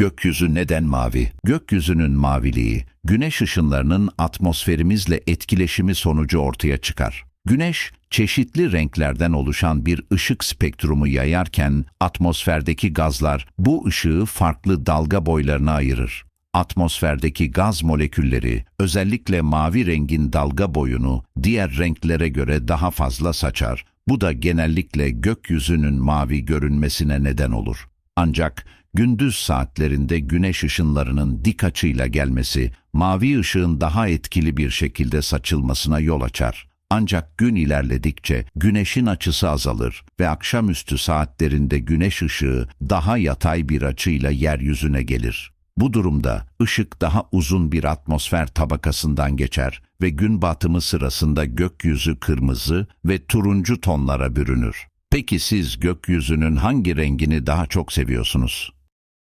Gökyüzü neden mavi? Gökyüzünün maviliği, güneş ışınlarının atmosferimizle etkileşimi sonucu ortaya çıkar. Güneş, çeşitli renklerden oluşan bir ışık spektrumu yayarken atmosferdeki gazlar bu ışığı farklı dalga boylarına ayırır. Atmosferdeki gaz molekülleri özellikle mavi rengin dalga boyunu diğer renklere göre daha fazla saçar. Bu da genellikle gökyüzünün mavi görünmesine neden olur. Ancak gündüz saatlerinde güneş ışınlarının dik açıyla gelmesi, mavi ışığın daha etkili bir şekilde saçılmasına yol açar. Ancak gün ilerledikçe güneşin açısı azalır ve akşamüstü saatlerinde güneş ışığı daha yatay bir açıyla yeryüzüne gelir. Bu durumda ışık daha uzun bir atmosfer tabakasından geçer ve gün batımı sırasında gökyüzü kırmızı ve turuncu tonlara bürünür. Peki siz gökyüzünün hangi rengini daha çok seviyorsunuz?